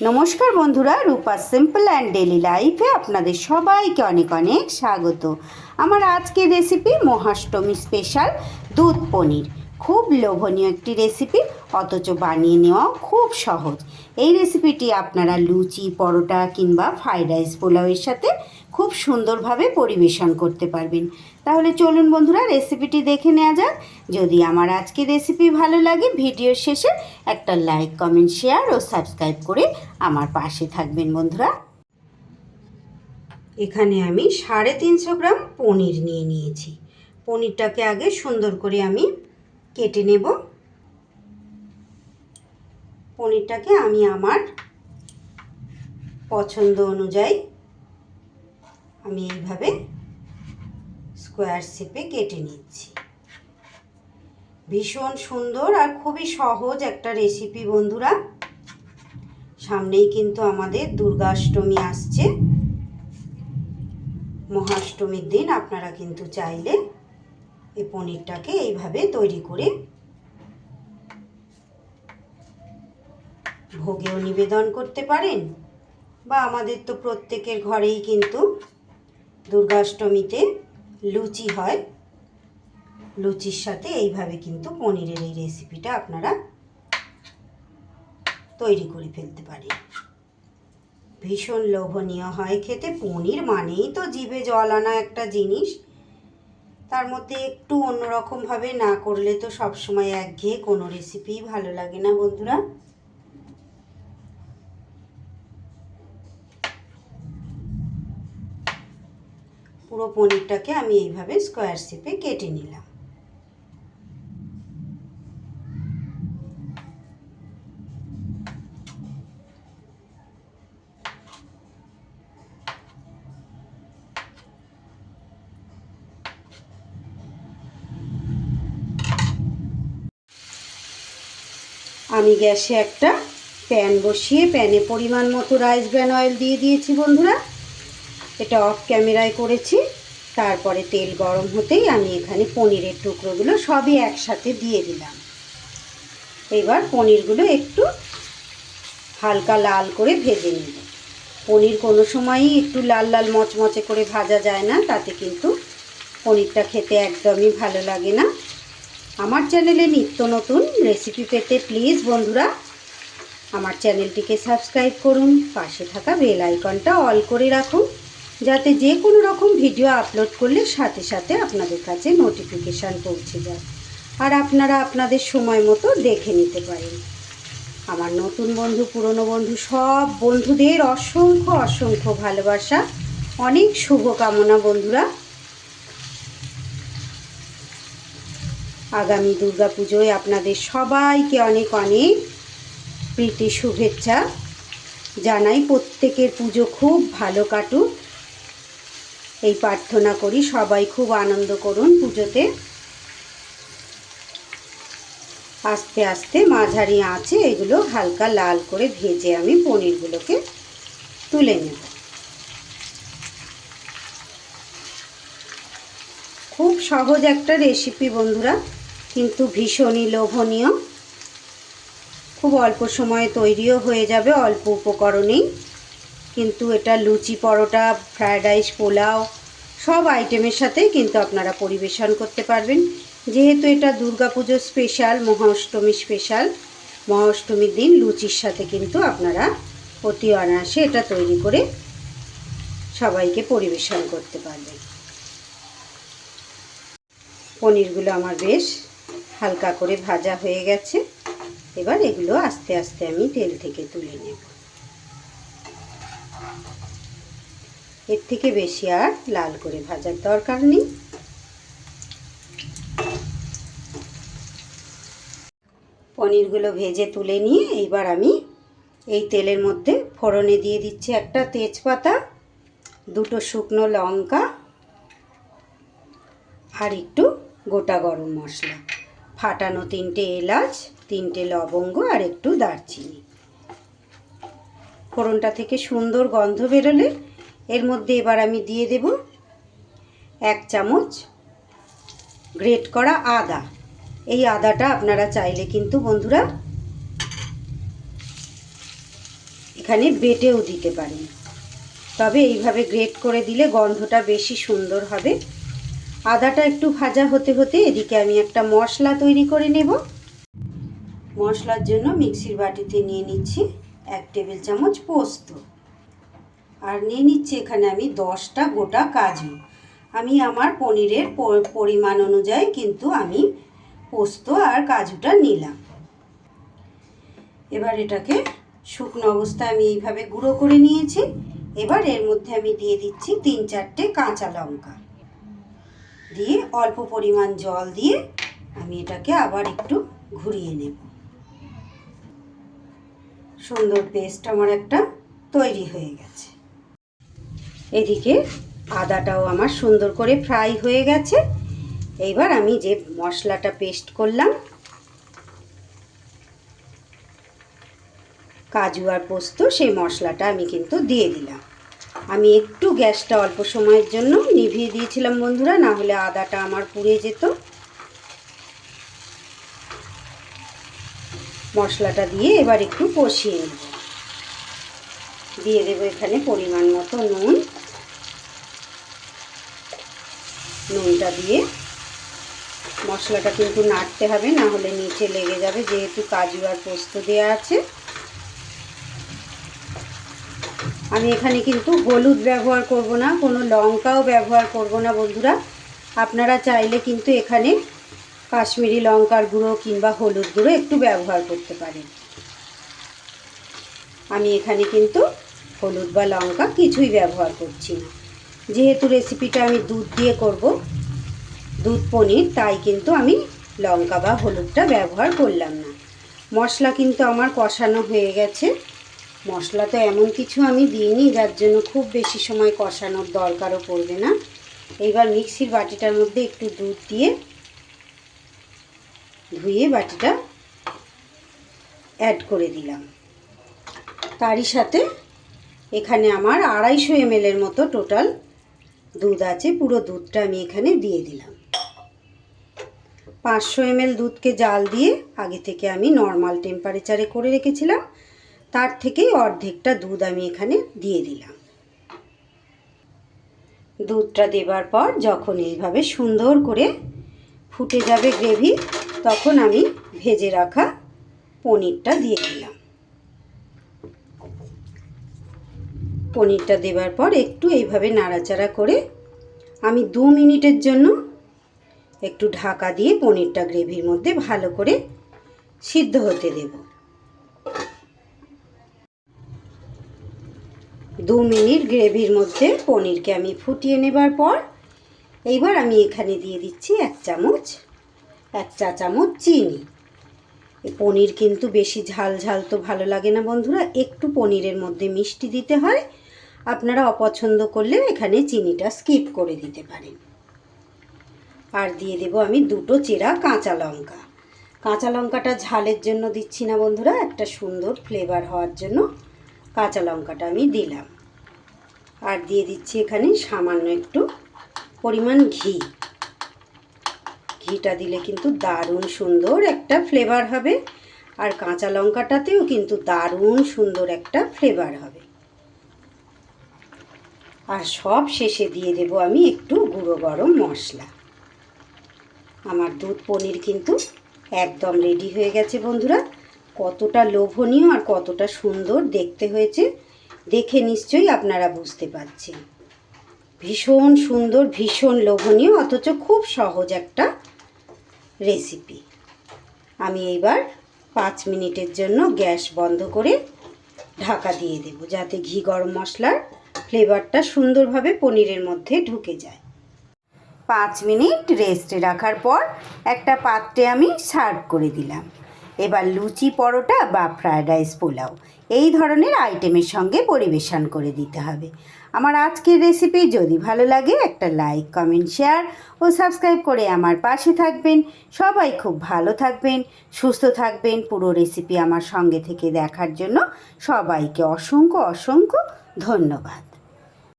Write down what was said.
নমস্কার বন্ধুরা, রূপা simple and daily লাইফে আপনাদের সবাইকে অনেক অনেক স্বাগত। আমার আজকের রেসিপি মহাষ্টমী স্পেশাল দুধ পনির। খুব লোভনীয় একটি রেসিপি অথচ বানিয়ে নেওয়া খুব সহজ। এই রেসিপিটি আপনারা লুচি, পরোটা কিংবা ফ্রাইড রাইস পোলাওয়ের সাথে খুব সুন্দরভাবে পরিবেশন করতে পারবেন। তাহলে চলুন বন্ধুরা রেসিপিটি দেখে নেওয়া যাক। যদি আমার আজকের রেসিপি ভালো লাগে, ভিডিওর শেষে একটা লাইক কমেন্ট শেয়ার ও সাবস্ক্রাইব করে আমার পাশে থাকবেন বন্ধুরা। এখানে আমি সাড়ে তিনশো গ্রাম পনির নিয়ে নিয়েছি। পনিরটাকে আগে সুন্দর করে আমি কেটে নেব। পনিরটাকে আমি আমার পছন্দ অনুযায়ী আমি এইভাবে স্কোয়ার শেপে কেটে নিচ্ছি। ভীষণ সুন্দর আর খুবই সহজ একটা রেসিপি বন্ধুরা। সামনেই কিন্তু আমাদের দুর্গাষ্টমী আসছে। মহাষ্টমীর দিন আপনারা কিন্তু চাইলে এই পনিরটাকে এইভাবে তৈরি করে ভোগেও নিবেদন করতে পারেন? বা আমাদের তো প্রত্যেকের ঘরেই কিন্তু দুর্গাষ্টমীতে লুচি হয়। লুচির সাথে এইভাবে কিন্তু পনিরের এই রেসিপিটা আপনারা তৈরি করে ফেলতে পারেন। ভীষণ লোভনীয় হয় খেতে। পনির মানেই তো জিভে জল আনা একটা জিনিস। তার মধ্যে একটু অন্যরকমভাবে না করলে তো সবসময় একঘেয়ে কোনো রেসিপিই ভালো লাগে না বন্ধুরা। পুরো পনিরটাকে আমি এইভাবে স্কোয়ার শেপে কেটে নিলাম। আমি গ্যাসে একটা প্যান বসিয়ে প্যানে পরিমাণ মতো রাইস ব্র্যান অয়েল দিয়ে দিয়েছি বন্ধুরা। এটা অফ ক্যামেরায় করেছি। তারপরে তেল গরম হতেই আমি এখানে পনিরের টুকরোগুলো সবই একসাথে দিয়ে দিলাম। এবার পনিরগুলো একটু হালকা লাল করে ভেজে নেব। পনির কোনো সময়ই একটু লাল লাল মচমচে করে ভাজা যায় না, তাতে কিন্তু পনিরটা খেতে একদমই ভালো লাগে না। আমার চ্যানেলে নিত্য নতুন রেসিপি পেতে প্লিজ বন্ধুরা, আমার চ্যানেলটিকে সাবস্ক্রাইব করুন, পাশে থাকা বেল আইকনটা অল করে রাখুন। যাতে যে কোনো রকম ভিডিও আপলোড করলে সাথে সাথে আপনাদের কাছে নোটিফিকেশান পৌঁছে যায়। আর আপনারা আপনাদের সময় মতো দেখে নিতে পারেন। আমার নতুন বন্ধু, পুরনো বন্ধু, সব বন্ধুদের অসংখ্য অসংখ্য ভালোবাসা। অনেক শুভকামনা বন্ধুরা। আগামী পুজোয় আপনাদের সবাইকে অনেক অনেক প্রীতি শুভেচ্ছা। জানাই প্রত্যেকের পুজো খুব ভালো কাটুক। এই প্রার্থনা করি, সবাই খুব আনন্দ করুন পুজোতে। আস্তে আস্তে মাঝারি আঁচে এগুলো হালকা লাল করে ভেজে আমি পনিরগুলোকে তুলে নেব। খুব সহজ একটা রেসিপি বন্ধুরা, কিন্তু ভীষণই লোভনীয়। খুব অল্প সময়ে তৈরিও হয়ে যাবে, অল্প উপকরণেই। কিন্তু এটা লুচি পরোটা ফ্রায়েড রাইস পোলাও, সব আইটেমের সাথে কিন্তু আপনারা পরিবেশন করতে পারবেন। যেহেতু এটা দুর্গাপুজোর স্পেশাল মহাষ্টমী স্পেশাল মহাষ্টমীর দিন লুচির সাথে কিন্তু আপনারা অতি অনায়াসে এটা তৈরি করে সবাইকে পরিবেশন করতে পারবেন। পনিরগুলো আমার বেশ হালকা করে ভাজা হয়ে গেছে। এবার এগুলো আস্তে আস্তে আমি তেল থেকে তুলে নেব। এর থেকে বেশি আর লাল করে ভাজার দরকার নেই। পনিরগুলো ভেজে তুলে নিয়ে এইবার আমি এই তেলের মধ্যে ফোড়নে দিয়ে দিচ্ছি একটা তেজপাতা, দুটো শুকনো লঙ্কা আর একটু গোটা গরম মশলা। ফাটানো তিনটে এলাচ, তিনটে লবঙ্গ আর একটু দারচিনি। ফোড়নটা থেকে সুন্দর গন্ধ বেরোলে এর মধ্যে এবার আমি দিয়ে দেব এক চামচ গ্রেট করা আদা। এই আদাটা আপনারা চাইলে কিন্তু বন্ধুরা এখানে বেটেও দিতে পারেন। তবে এইভাবে গ্রেট করে দিলে গন্ধটা বেশি সুন্দর হবে। আদাটা একটু ভাজা হতে হতে এদিকে আমি একটা মশলা তৈরি করে নেব। মশলার জন্য মিক্সির বাটিতে নিয়ে নিচ্ছি এক টেবিল চামচ পোস্ত। আর নিয়ে নিচ্ছি এখানে আমি দশটা গোটা কাজু। আমি আমার পনিরের পরিমাণ অনুযায়ী কিন্তু আমি পোস্ত আর কাজুটা নিলাম। এবার এটাকে শুকনো অবস্থায় আমি এইভাবে গুঁড়ো করে নিয়েছি। এবার এর মধ্যে আমি দিয়ে দিচ্ছি তিন চারটে কাঁচা লঙ্কা। দিয়ে অল্প পরিমাণ জল দিয়ে আমি এটাকে আবার একটু ঘুরিয়ে নেব। সুন্দর পেস্ট আমার একটা তৈরি হয়ে গেছে। এদিকে আদাটাও আমার সুন্দর করে ফ্রাই হয়ে গেছে। এইবার আমি যে মশলাটা পেস্ট করলাম, কাজু আর পোস্ত, সেই মশলাটা আমি কিন্তু দিয়ে দিলাম। আমি একটু গ্যাসটা অল্প সময়ের জন্য নিভিয়ে দিয়েছিলাম বন্ধুরা, না হলে আদাটা আমার পুড়ে যেত। মশলাটা দিয়ে এবার একটু কষিয়ে নেব। দিয়ে দেবো এখানে পরিমাণ মতো নুন। নুনটা দিয়ে মশলাটা কিন্তু নাড়তে হবে, না হলে নিচে লেগে যাবে, যেহেতু কাজু আর পোস্ত দেওয়া আছে। আমি এখানে কিন্তু হলুদ ব্যবহার করব না, কোনো লঙ্কাও ব্যবহার করব না, বন্ধুরা। আপনারা চাইলে কিন্তু এখানে কাশ্মীরি লঙ্কার গুঁড়ো কিংবা হলুদ গুঁড়ো একটু ব্যবহার করতে পারেন। আমি এখানে কিন্তু হলুদ বা লঙ্কা কিছুই ব্যবহার করছি না। যেহেতু রেসিপিটা আমি দুধ দিয়ে করব, দুধ, পনির, তাই কিন্তু আমি লঙ্কা বা হলুদটা ব্যবহার করলাম না। মশলা কিন্তু আমার কষানো হয়ে গেছে। মশলা তো এমন কিছু আমি দিইনি, যার জন্য খুব বেশি সময় কষানোর দরকারও পড়বে না। এইবার মিক্সির বাটিটার মধ্যে একটু দুধ দিয়ে ধুয়ে বাটিটা অ্যাড করে দিলাম। তারই সাথে এখানে আমার আড়াইশো এমএলের মতো টোটাল দুধ আছে, পুরো দুধটা আমি এখানে দিয়ে দিলাম। পাঁচশো এমএল দুধকে জাল দিয়ে আগে থেকে আমি নর্মাল টেম্পারেচারে করে রেখেছিলাম। তার থেকেই অর্ধেকটা দুধ আমি এখানে দিয়ে দিলাম। দুধটা দেবার পর যখন এইভাবে সুন্দর করে ফুটে যাবে গ্রেভি তখন আমি ভেজে রাখা পনিরটা দিয়ে দিলাম। পনিরটা দেবার পর একটু এইভাবে নাড়াচাড়া করে আমি দু মিনিটের জন্য একটু ঢাকা দিয়ে পনিরটা গ্রেভির মধ্যে ভালো করে সিদ্ধ হতে দেব। দু মিনিট গ্রেভির মধ্যে পনিরকে আমি ফুটিয়ে নেবার পর এইবার আমি এখানে দিয়ে দিচ্ছি এক চামচ, এক চা চামচ চিনি। পনির কিন্তু বেশি ঝাল ঝাল তো ভালো লাগে না বন্ধুরা, একটু পনিরের মধ্যে মিষ্টি দিতে হয় আপনারা অপছন্দ করলে এখানে চিনিটা স্কিপ করে দিতে পারেন। আর দিয়ে দেব আমি দুটো চেরা কাঁচা লঙ্কা। কাঁচা লঙ্কাটা ঝালের জন্য দিচ্ছি না বন্ধুরা, একটা সুন্দর ফ্লেভার হওয়ার জন্য কাঁচা লঙ্কাটা আমি দিলাম। আর দিয়ে দিচ্ছি এখানে সামান্য একটু পরিমাণ ঘি। ঘিটা দিলে কিন্তু দারুণ সুন্দর একটা ফ্লেভার হবে। আর কাঁচা লঙ্কাটাতেও কিন্তু দারুণ সুন্দর একটা ফ্লেভার হবে। আর সব শেষে দিয়ে দেব আমি একটু গুঁড়ো গরম মশলা। আমার দুধ পনির কিন্তু একদম রেডি হয়ে গেছে বন্ধুরা। কতটা লোভনীয় আর কতটা সুন্দর দেখতে হয়েছে। দেখে নিশ্চয়ই আপনারা বুঝতে পারছেন। ভীষণ সুন্দর, ভীষণ লোভনীয়, অথচ খুব সহজ একটা রেসিপি আমি এইবার পাঁচ মিনিটের জন্য গ্যাস বন্ধ করে ঢাকা দিয়ে দেব, যাতে ঘি গরম মশলার ফ্লেভারটা সুন্দরভাবে পনিরের মধ্যে ঢুকে যায়। পাঁচ মিনিট রেস্টে রাখার পর একটা পাত্রে আমি সার্ভ করে দিলাম। এবার লুচি পরোটা বা ফ্রায়েড রাইস পোলাও এই ধরনের আইটেমের সঙ্গে পরিবেশন করে দিতে হবে। আমার আজকের রেসিপি যদি ভালো লাগে একটা লাইক, কমেন্ট, শেয়ার ও সাবস্ক্রাইব করে আমার পাশে থাকবেন। সবাই খুব ভালো থাকবেন, সুস্থ থাকবেন। পুরো রেসিপি আমার সঙ্গে থেকে দেখার জন্য সবাইকে অসংখ্য অসংখ্য ধন্যবাদ।